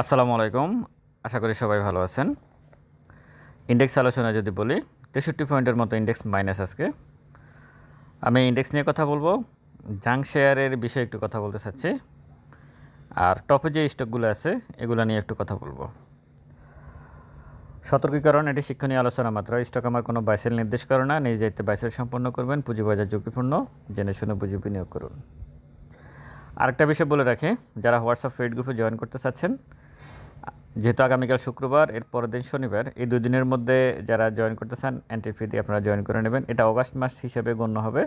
আসসালামু আলাইকুম। আশা করি সবাই ভালো আছেন। ইন্ডেক্স আলোচনা যদি বলি, তেষট্টি পয়েন্টের মতো ইন্ডেক্স মাইনাস আজকে। আমি ইন্ডেক্স নিয়ে কথা বলব। জাং শেয়ারের বিষয়ে একটু কথা বলতে চাচ্ছি। আর টপে যে স্টকগুলো আছে, এগুলো নিয়ে একটু কথা বলব। সতর্কীকরণ, এটি শিক্ষণীয় আলোচনা মাত্র। স্টক আমার কোনো বাইসেল নির্দেশ করে না। নিজ দায়িত্বে বাইসেল সম্পন্ন করবেন। পুঁজিবাজার ঝুঁকিপূর্ণ। জেনে শুনে পুঁজি বিনিয়োগ করুন। আরেকটা বিষয় বলে রাখি, যারা হোয়াটসঅ্যাপ ফেড গ্রুপে জয়েন করতে চাচ্ছেন যেহেতু আগামীকাল শুক্রবার, এর পরের দিন শনিবার, এই দুই দিনের মধ্যে যারা জয়েন করতে চান এন্ট্রি ফি দিয়ে আপনারা জয়েন করে নেবেন। এটা অগাস্ট মাস হিসেবে গণ্য হবে।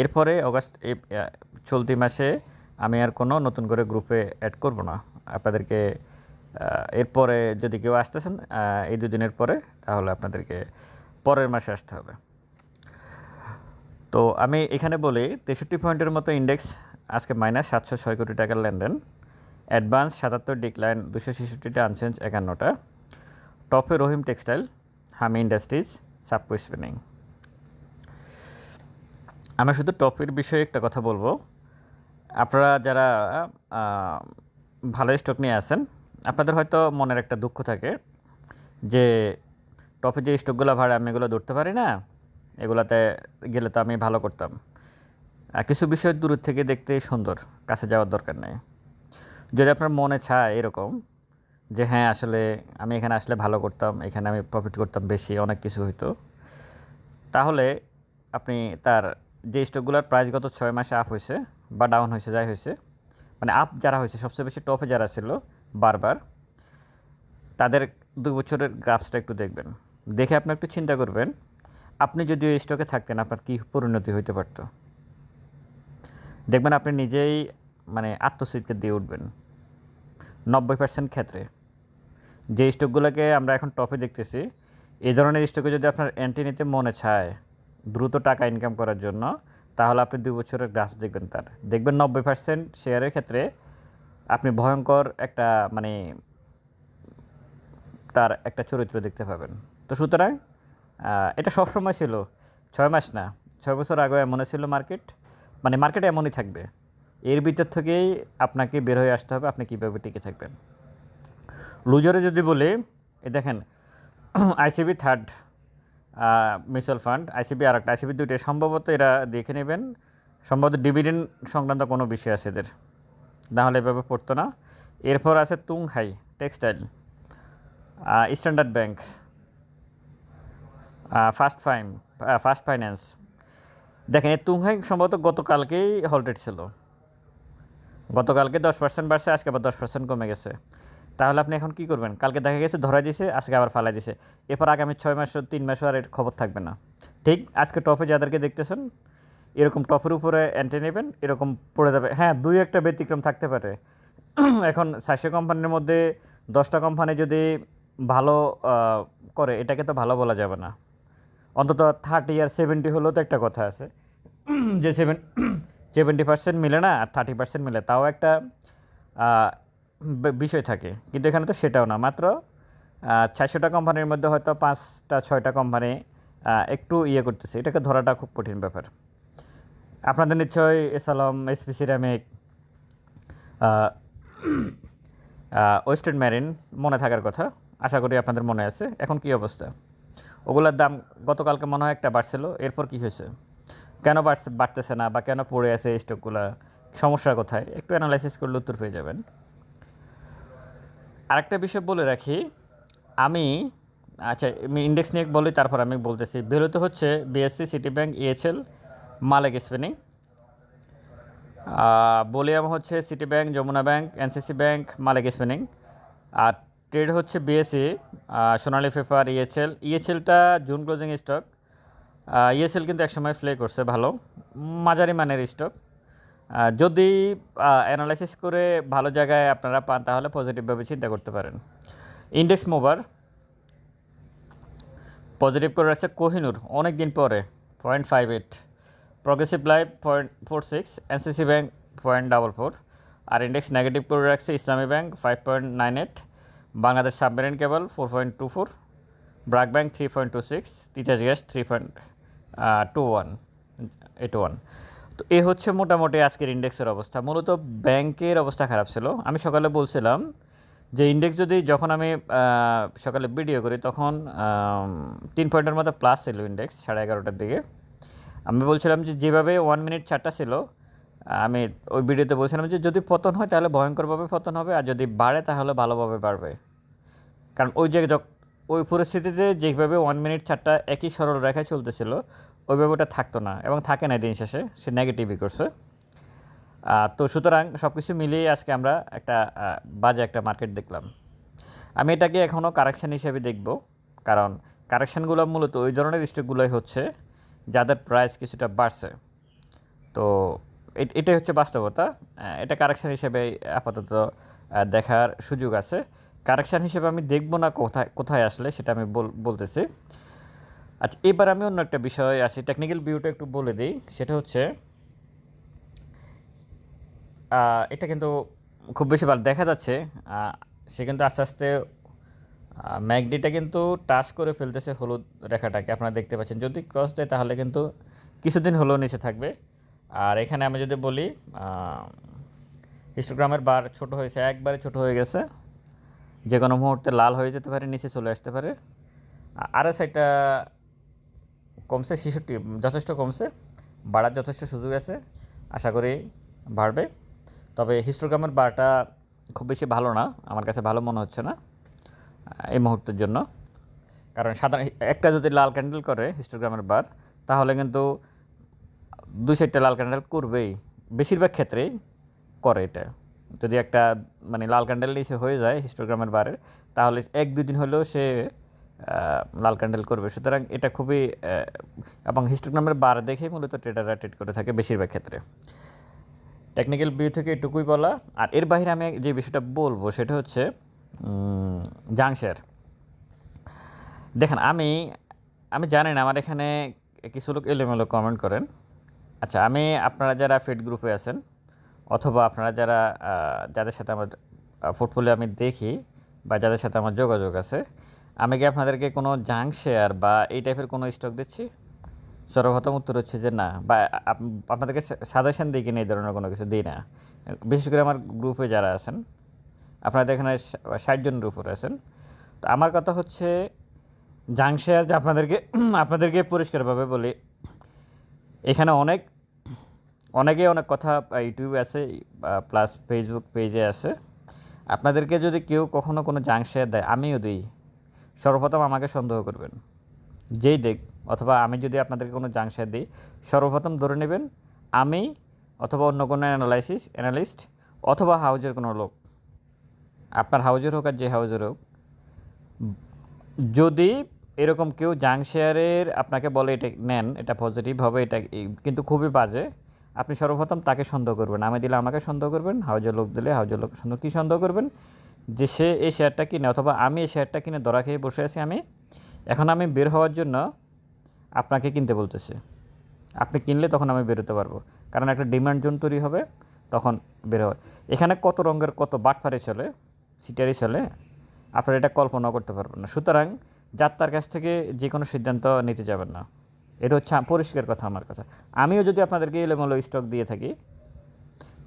এরপরে অগাস্ট চলতি মাসে আমি আর কোনো নতুন করে গ্রুপে অ্যাড করব না। আপনাদেরকে এরপরে যদি কেউ আসতেছেন এই দুদিনের পরে, তাহলে আপনাদেরকে পরের মাসে আসতে হবে। তো আমি এখানে বলি, তেষট্টি পয়েন্টের মতো ইন্ডেক্স আজকে মাইনাস সাতশো ছয় কোটি টাকার লেনদেন। অ্যাডভান্স সাতাত্তর ডিক্লাইন দুশো ছেষট্টিটা আনচেঞ্জ একান্নটা। টপে রহিম টেক্সটাইল, হামি ইন্ডাস্ট্রিজ সাপ্পো স্পিনিং আমি শুধু টপের বিষয়ে একটা কথা বলব। আপনারা যারা ভালো স্টক নিয়ে আসেন আপনাদের হয়তো মনের একটা দুঃখ থাকে যে টপে যে স্টকগুলো ভাড়া, আমি এগুলো ধরতে পারি না, এগুলাতে গেলে তো আমি ভালো করতাম। কিছু বিষয় দূর থেকে দেখতে সুন্দর, কাছে যাওয়ার দরকার নেই। যদি আপনার মনে চায় এরকম যে হ্যাঁ আসলে আমি এখানে আসলে ভালো করতাম, এখানে আমি প্রফিট করতাম বেশি, অনেক কিছু হইতো, তাহলে আপনি তার যে স্টকগুলোর প্রাইস গত ছয় মাসে আপ হয়েছে বা ডাউন হয়েছে যাই হয়েছে মানে আপ যারা হয়েছে সবচেয়ে বেশি টপে যারা ছিল বারবার, তাদের দুই বছরের গ্রাফসটা একটু দেখবেন। দেখে আপনি একটু চিন্তা করবেন, আপনি যদি ওই স্টকে থাকতেন, আপনার কী পরিণতি হইতে পারতো? দেখবেন আপনি নিজেই মানে আত্মস্বীকৃতি দিয়ে উঠবেন। নব্বই পার্সেন্ট ক্ষেত্রে। যে স্টকগুলোকে আমরা এখন টপে দেখতেছি এই ধরনের স্টকে যদি আপনার এন্ট্রি নিতে মনে চায় দ্রুত টাকা ইনকাম করার জন্য, তাহলে আপনি দুই বছরের গ্রাফ দেখবেন তার। দেখবেন নব্বই পার্সেন্ট শেয়ারের ক্ষেত্রে আপনি ভয়ঙ্কর একটা মানে তার একটা চরিত্র দেখতে পাবেন। তো সুতরাং এটা সবসময় ছিল। ছয় মাস না, ছয় বছর আগে এমনই ছিল মার্কেট মানে মার্কেট এমনই থাকবে। এর ভিতর থেকেই আপনাকে বের হয়ে আসতে হবে, আপনি কীভাবে টিকে থাকবেন। লুজারে যদি বলি এ দেখেন, ICB third mutual fund, ICB আর একটা, আইসিবি দুইটা সম্ভবত এরা দেখে নেবেন, সম্ভবত ডিভিডেন্ড সংক্রান্ত কোনো বিষয় আছে এদের। নাহলে এভাবে পড়তো না। এরপর আছে Tung Hai textile standard bank first fine first finance. দেখেন, এই তুংহাই সম্ভবত গতকালকেই হলটেড ছিল। গতকালকে দশ পার্সেন্ট বাড়ছে, আজকে আবার দশ পার্সেন্ট কমে গেছে। তাহলে আপনি এখন কি করবেন? কালকে দেখা গেছে ধরা দিয়েছে আজকে আবার ফালাই দিছে। এরপর আগামী ছয় মাস তিন মাসও আর এর খবর থাকবে না। ঠিক, আজকে টপে যাদেরকে দেখতেছেন, এরকম টপের উপরে এন্ট্রি নেবেন, এরকম পড়ে যাবে। হ্যাঁ দুই একটা ব্যতিক্রম থাকতে পারে। এখন চারশো কোম্পানির মধ্যে দশটা কোম্পানি যদি ভালো করে, এটাকে তো ভালো বলা যাবে না। অন্তত থার্টি আর সেভেন্টি হলেও তো একটা কথা আছে। যে সেভেন সেভেন্টি পার্সেন্ট মিলে না আর থার্টি পার্সেন্ট মিলে, তাও একটা বিষয় থাকে। কিন্তু এখানে তো সেটাও না। মাত্র ছয়শোটা কোম্পানির মধ্যে হয়তো পাঁচটা, ছয়টা কোম্পানি একটু ইয়ে করতেছে। এটাকে ধরাটা খুব কঠিন ব্যাপার। আপনাদের নিশ্চয়ই এসালম, এসপি সিরামিক ওয়েস্টার্ন ম্যারিন মনে থাকার কথা। আশা করি আপনাদের মনে আছে। এখন কি অবস্থা? ওগুলোর দাম গতকালকে মনে হয় একটা বাড়ছিল, এরপর কি হয়েছে? কেন বাড়তেছে না বা কেন পড়ে আছে স্টকগুলো? সমস্যা কোথায়? একটু অ্যানালাইসিস করলে উত্তর পেয়ে যাবেন। আরেকটা বিষয় বলে রাখি, আমি আচ্ছা আমি ইন্ডেক্স নিয়ে বলি, তারপর আমি বলতেছি। বেরোতে হচ্ছে BSC city bank EHL Malek spinning. Volume হচ্ছে city bank Jamuna bank NCC bank, Malik spinning. আর ট্রেড হচ্ছে বিএসসি সোনালী পেপার ইএচএল ইএচএলটা জুন ক্লোজিং স্টক ইএচএল কিন্তু একসময় প্লে করছে, ভালো। মাঝারি মানের স্টক যদি অ্যানালাইসিস করে ভালো জায়গায় আপনারা পান, তাহলে পজিটিভভাবে চিন্তা করতে পারেন। ইন্ডেক্স মোভার পজিটিভ করে রাখছে কোহিনুর অনেক দিন পরে point five eight progressive life point four six NCC bank point double four আর ইন্ডেক্স নেগেটিভ করে রাখছে Islami bank five point nine eight Bangladesh submarine cable four point two four BRAC bank three point two six Titas gas three point two one eight one তো এ হচ্ছে মোটামুটি আজকের ইন্ডেক্সের অবস্থা। মূলত ব্যাংকের অবস্থা খারাপ ছিল। আমি সকালে বলছিলাম যে ইন্ডেক্স যদি যখন আমি সকালে ভিডিও করি, তখন তিন পয়েন্টের মতো প্লাস ছিল ইন্ডেক্স সাড়ে এগারোটার দিকে। আমি বলছিলাম যে যেভাবে ওয়ান মিনিট চারটা ছিল, আমি ওই ভিডিওতে বলছিলাম যে যদি পতন হয় তাহলে ভয়ঙ্করভাবে পতন হবে, আর যদি বাড়ে তাহলে ভালোভাবে বাড়বে। কারণ ওই যে ওই পরিস্থিতিতে যেভাবে ওয়ান মিনিট চারটা একই সরল রেখায় চলতেছিল, ওইভাবে ওটা থাকতো না এবং থাকে না দিন শেষে, সে নেগেটিভই করছে। তো সুতরাং সব কিছু মিলিয়ে আজকে আমরা একটা বাজে একটা মার্কেট দেখলাম। আমি এটাকে এখনও কারেকশান হিসেবে দেখব, কারণ কারেকশানগুলো মূলত ওই ধরনের স্টকগুলোই হচ্ছে যাদের প্রাইস কিছুটা বাড়ছে। তো এটাই হচ্ছে বাস্তবতা এটা কারেকশান হিসেবে আপাতত দেখার সুযোগ আছে। কারেকশান হিসেবে আমি দেখব না কোথায় কোথায় আসলে, সেটা আমি বল- বলতেছি। আচ্ছা এবার আমি অন্য একটা বিষয় আছি টেকনিক্যাল ভিউটা একটু বলে দিই। সেটা হচ্ছে এটা কিন্তু খুব বেশি ভালো দেখা যাচ্ছে। সে কিন্তু আস্তে আস্তে ম্যাগডিটা কিন্তু টাচ করে ফেলতেছে হলুদ রেখাটাকে। আপনারা দেখতে পাচ্ছেন। যদি ক্রস দেয়, তাহলে কিন্তু কিছুদিন হলেও নিচে থাকবে। আর এখানে আমি যদি বলি হিস্টোগ্রামের বার ছোট হয়েছে, একবারে ছোট হয়ে গেছে। যে কোনো মুহূর্তে লাল হয়ে যেতে পারে, নিচে চলে আসতে পারে। আর সাইডটা কমছে শিশুটি যথেষ্ট কমছে, বাড়ার যথেষ্ট সুযোগ আছে, আশা করি বাড়বে। তবে হিস্টোগ্রামের বারটা খুব বেশি ভালো না, আমার কাছে ভালো মনে হচ্ছে না এই মুহূর্তের জন্য। কারণ সাধারণ, একটা যদি লাল ক্যান্ডেল করে হিস্টোগ্রামের বার, তাহলে কিন্তু দুই সাইডটা লাল ক্যান্ডেল করবেই, বেশিরভাগ ক্ষেত্রেই করে এটা। যদি একটা মানে লাল ক্যান্ডেল নিচে হয়ে যায় হিস্টোগ্রামের বারের তাহলে এক দুই দিন হলেও সে লাল ক্যান্ডেল করবে। সুতরাং এটা খুবই এবং হিস্টোগ্রামের বার দেখেই মূলত ট্রেডাররা ট্রেড করে থাকে বেশিরভাগ ক্ষেত্রে। টেকনিক্যাল ভিউ থেকে এটুকুই বলা। আর এর বাইরে আমি যে বিষয়টা বলব সেটা হচ্ছে জাংশের দেখেন, আমি আমি জানি না, আমার এখানে কিছু লোক এলোমেলো কমেন্ট করেন। আচ্ছা আমি, আপনারা যারা ফিড গ্রুপে আছেন অথবা আপনারা যারা যাদের সাথে আমার পোর্টফোলিও আমি দেখি বা যাদের সাথে আমার যোগাযোগ আছে, আমি কি আপনাদেরকে কোনো জাঙ্ক শেয়ার বা এই টাইপের কোনো স্টক দিচ্ছি? সর্বপ্রথম উত্তর হচ্ছে যে না, বা আপনাদেরকে সাজেশন দিই কিনা এই ধরনের কোনো কিছু দিই না। বিশেষ করে আমার গ্রুপে যারা আছেন, আপনাদের এখানে ষাট জন উপরে আছেন, তো আমার কথা হচ্ছে জাং শেয়ার যে আপনাদেরকে আপনাদেরকে পরিষ্কারভাবে বলি, এখানে অনেক অনেকে অনেক কথা ইউটিউবে আছে প্লাস ফেসবুক পেজে আছে। আপনাদেরকে যদি কেউ কখনো কোনো জাং শেয়ার দেয়, আমিও দিই। সর্বপ্রথম আমাকে সন্দেহ করবেন। যেই দেখ, অথবা আমি যদি আপনাদেরকে কোনো জাং শেয়ার দিই, সর্বপ্রথম ধরে নেবেন, আমি অথবা অন্য কোনো অ্যানালাইসিস অ্যানালিস্ট অথবা হাউজের কোনো লোক। আপনার হাউজের হোক আর যে হাউজের হোক। যদি এরকম কেউ জাং শেয়ারের আপনাকে বলে এটা নেন, এটা পজিটিভ হবে, এটা কিন্তু খুবই বাজে। আপনি সর্বপ্রথম তাকে সন্দেহ করবেন। আমি দিলে আমাকে সন্দেহ করবেন হাউজের লোক দিলে হাউজের লোক সন্দেহ, কী সন্দেহ করবেন? যে সে এই শেয়ারটা কিনে অথবা আমি এই শেয়ারটা কিনে ধরা খেয়ে বসে আছি আমি, এখন আমি বের হওয়ার জন্য আপনাকে কিনতে বলতেছে। আপনি কিনলে তখন আমি বেরোতে পারব। কারণ একটা ডিমান্ড জোন তৈরি হবে, তখন বের হবে এখানে কত রঙের, কত বাটফারি চলে সিটারি চলে, আপনারা এটা কল্পনা করতে পারবেন না। সুতরাং যাত্রার কাছ থেকে যে কোনো সিদ্ধান্ত নিতে যাবেন না। এটা হচ্ছে পরিষ্কার কথা আমার কথা। আমিও যদি আপনাদেরকে এলোমেলো স্টক দিয়ে থাকি,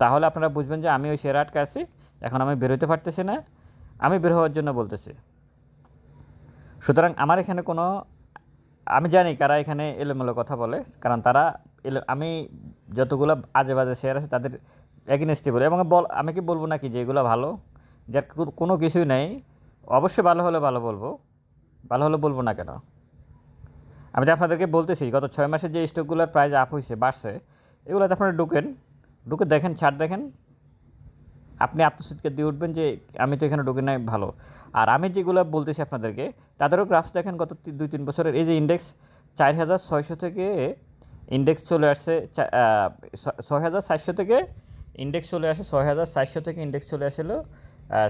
তাহলে আপনারা বুঝবেন যে আমি ওই শেয়ার আটকে আছি, এখন আমি বেরোতে পারতেছি না, আমি বের হওয়ার জন্য বলতেছি। সুতরাং আমার এখানে কোনো, আমি জানি কারা এখানে এলোমেলো কথা বলে, কারণ তারা আমি যতগুলো আজে বাজে শেয়ার আছে তাদের এগেনস্টে বলে। এবং বল, আমি কি বলব নাকি যে এগুলো ভালো? যার কোনো কিছুই নেই। অবশ্যই ভালো হলে ভালো বলব। ভালো হলে বলব না কেন? আমি যে আপনাদেরকে বলতেছি, গত ছয় মাসে যে স্টকগুলোর প্রাইস আপ হয়েছে বাড়ছে, এগুলোতে আপনারা ঢুকেন, ঢুকে দেখেন, ছাড় দেখেন। আপনি আত্মসুদকে দিয়ে উঠবেন যে, আমি তো এখানে ঢুকে নাই, ভালো। আর আমি যেগুলো বলতেছি আপনাদেরকে, তাদেরও গ্রাফস দেখেন, গত দুই, তিন বছরের, এই যে ইন্ডেক্স চার হাজার ছয়শো থেকে ইন্ডেক্স চলে আসছে ছয় হাজার চারশো থেকে ইন্ডেক্স চলে আসে, ছয় হাজার চারশো থেকে ইন্ডেক্স চলে আসলো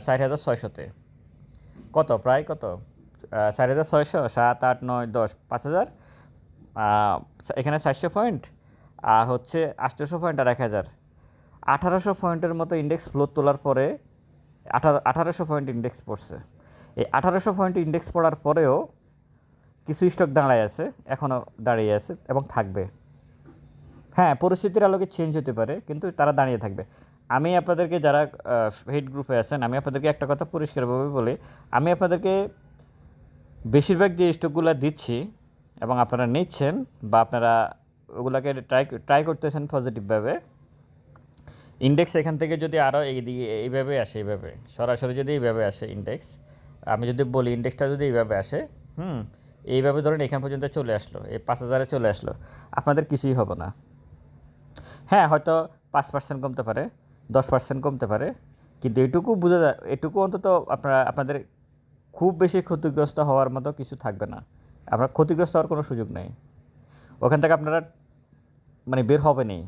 চার হাজার ছয়শোতে। কত? প্রায় কত? চার হাজার ছয়শো, সাত, আট, নয়, দশ, পাঁচ হাজার। এখানে চারশো পয়েন্ট, আর হচ্ছে আটশোশো পয়েন্ট আর এক হাজার। আঠারোশো পয়েন্টের মতো ইন্ডেক্স ফ্লোর তোলার পরে আঠারো আঠারোশো পয়েন্ট ইন্ডেক্স পড়ছে। এই আঠারোশো পয়েন্ট ইন্ডেক্স পড়ার পরেও কিছু স্টক দাঁড়ায় আছে এখনও দাঁড়িয়ে আছে এবং থাকবে। হ্যাঁ পরিস্থিতির আলোকে চেঞ্জ হতে পারে, কিন্তু তারা দাঁড়িয়ে থাকবে। আমি আপনাদেরকে যারা হেড গ্রুপে আছেন, আমি আপনাদেরকে একটা কথা পরিষ্কারভাবে বলি। আমি আপনাদেরকে বেশিরভাগ যে স্টকগুলো দিচ্ছি এবং আপনারা নিচ্ছেন বা আপনারা ওগুলোকে ট্রাই ট্রাই করতেছেন পজিটিভভাবে ইন্ডেক্স এখান থেকে যদি আরও এইদিকে, এইভাবে আসে, এইভাবে, সরাসরি যদি এইভাবে আসে ইন্ডেক্স আমি যদি বলি ইন্ডেক্সটা যদি এইভাবে আসে, হুম, এইভাবে ধরেন এখান পর্যন্ত চলে আসলো, এই পাঁচ হাজারে চলে আসলো, আপনাদের কিছুই হবে না। হ্যাঁ হয়তো পাঁচ পার্সেন্ট কমতে পারে, দশ পার্সেন্ট কমতে পারে, কিন্তু এটুকু বোঝা যায়, এটুকু অন্তত আপনারা, আপনাদের খুব বেশি ক্ষতিগ্রস্ত হওয়ার মতো কিছু থাকবে না। আপনার ক্ষতিগ্রস্ত হওয়ার কোনো সুযোগ নেই। ওখান থেকে আপনারা মানে বের হবেনই।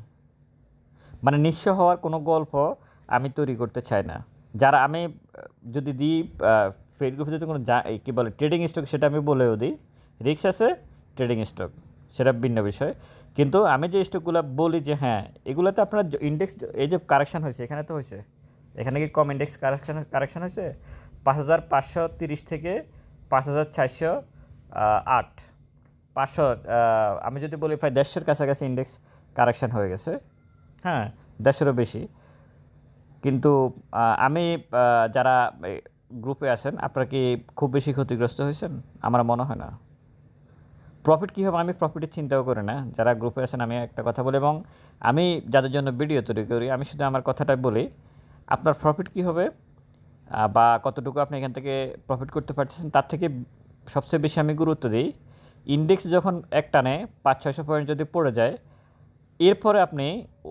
মানে নিঃস্ব হওয়ার কোনো গল্প আমি তৈরি করতে চাই না। যারা আমি, যদি দিই ফেড গ্রুপে যদি কোনো যা কী বলে, ট্রেডিং স্টক সেটা আমি বলেও দিই। রিক্স আছে, ট্রেডিং স্টক, সেটা ভিন্ন বিষয়। কিন্তু আমি যে স্টকগুলো বলি যে হ্যাঁ এগুলোতে আপনার ইন্ডেক্স এই যে কারেকশান হয়েছে, এখানে তো হয়েছে। এখানে কি কম ইন্ডেক্স কারেকশান কারেকশান হয়েছে? পাঁচ হাজার পাঁচশো তিরিশ থেকে পাঁচ হাজার চারশো আট। পাঁচশো আমি যদি বলি প্রায় দেড়শোর কাছাকাছি ইন্ডেক্স কারেকশান হয়ে গেছে। হ্যাঁ দেড়শোরও বেশি। কিন্তু আমি যারা গ্রুপে আছেন, আপনারা কি খুব বেশি ক্ষতিগ্রস্ত হয়েছেন? আমার মনে হয় না। প্রফিট কী হবে আমি প্রফিটের চিন্তাও করি না। যারা গ্রুপে আছেন, আমি একটা কথা বলি এবং আমি যাদের জন্য ভিডিও তৈরি করি, আমি শুধু আমার কথাটা বলি, আপনার প্রফিট কী হবে? বা কতটুকু আপনি এখান থেকে প্রফিট করতে পারছেন তার থেকে সবচেয়ে বেশি আমি গুরুত্ব দিই ইন্ডেক্স যখন এক টানে পাঁচ, ছয়শো পয়েন্ট যদি পড়ে যায়, এরপরে আপনি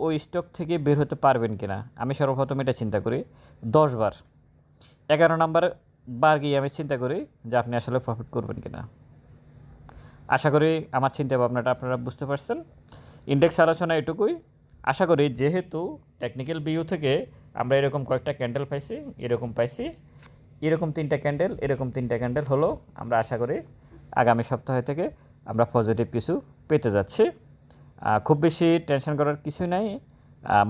ওই স্টক থেকে বের হতে পারবেন কিনা, আমি সর্বপ্রথম এটা চিন্তা করি, দশ বার। এগারো নাম্বার বার গিয়ে আমি চিন্তা করি যে আপনি আসলে প্রফিট করবেন কি না আশা করি আমার চিন্তা ভাবনাটা আপনারা বুঝতে পারছেন। ইন্ডেক্স আলোচনা এটুকুই। আশা করি যেহেতু টেকনিক্যাল ভিউ থেকে আমরা এরকম কয়েকটা ক্যান্ডেল পাইছি, এরকম পাইছি, এরকম তিনটা ক্যান্ডেল এরকম তিনটা ক্যান্ডেল হলো, আমরা আশা করি আগামী সপ্তাহ থেকে আমরা পজিটিভ কিছু পেতে যাচ্ছি। খুব বেশি টেনশন করার কিছু নাই।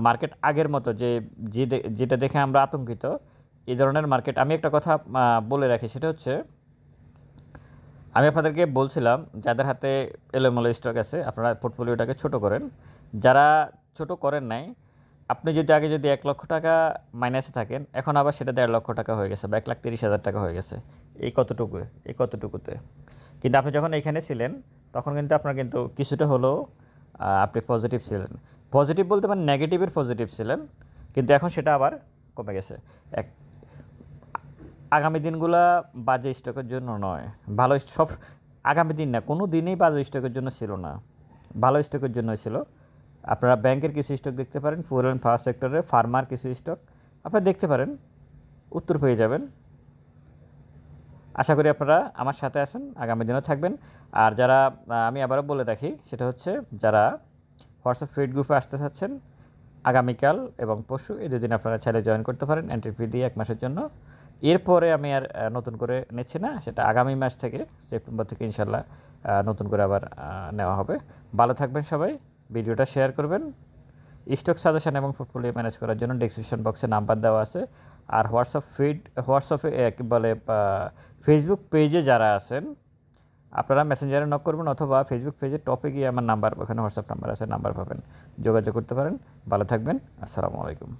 মার্কেট আগের মতো যে যে যেটা দেখে আমরা আতঙ্কিত, এই ধরনের মার্কেট আমি একটা কথা বলে রাখি, সেটা হচ্ছে, আমি আপনাদেরকে বলছিলাম, যাদের হাতে এলোমেলো স্টক আছে, আপনারা পোর্টফোলিওটাকে ছোট করেন, যারা ছোট করেন নাই। আপনি যদি আগে যদি এক লক্ষ টাকা মাইনাসে থাকেন, এখন আবার সেটা দেড় লক্ষ টাকা হয়ে গেছে বা এক লাখ তিরিশ হাজার টাকা হয়ে গেছে। এই কতটুকু, এই কতটুকুতে? কিন্তু আপনি যখন এখানে ছিলেন, তখন কিন্তু আপনার কিন্তু কিছুটা হলেও আপনি পজিটিভ ছিলেন। পজিটিভ বলতে মানে নেগেটিভের পজিটিভ ছিলেন, কিন্তু এখন সেটা আবার কমে গেছে। এক, আগামী দিনগুলা বাজে স্টকের জন্য নয়। ভালো সব, আগামী দিন না, কোনো দিনই বাজে স্টকের জন্য ছিল না। ভালো স্টকের জন্য ছিল। আপনারা ব্যাংকের কিছু স্টক দেখতে পারেন, ফুয়েল অ্যান্ড ফার্স্ট সেক্টরে ফার্মার কিছু স্টক। আপনারা দেখতে পারেন, উত্তর পেয়ে যাবেন। আশা করি আপনারা আমার সাথে আছেন, আগামী দিনও থাকবেন। আর যারা আমি আবারও বলে রাখি, সেটা হচ্ছে যারা হোয়াটসঅ্যাপ ফিড গ্রুপে আসতে চাচ্ছেন, আগামীকাল এবং পরশু এই দুদিন আপনারা চাইলে জয়েন করতে পারেন এন্ট্রি ফি দিয়ে এক মাসের জন্য। এরপরে আমি আর নতুন করে নিচ্ছি না, সেটা আগামী মাস থেকে, সেপ্টেম্বর থেকে ইনশাল্লাহ নতুন করে আবার নেওয়া হবে। ভালো থাকবেন সবাই। ভিডিওটা শেয়ার করবেন। স্টক সাজেশন এবং পোর্টফোলিও ম্যানেজ করার জন্য ডিসক্রিপশন বক্সে নাম্বার দেওয়া আছে। আর হোয়াটসঅ্যাপ ফিড হোয়াটসঅ্যাপে বলে ফেসবুক পেজে যারা আছেন, আপনারা মেসেঞ্জারে নক করবেন অথবা ফেসবুক পেজে টপে গিয়ে আমার নাম্বার ওখানে হোয়াটসঅ্যাপ নাম্বার আছে নাম্বার পাবেন। যোগাযোগ করতে পারেন। ভালো থাকবেন। আসসালামু আলাইকুম।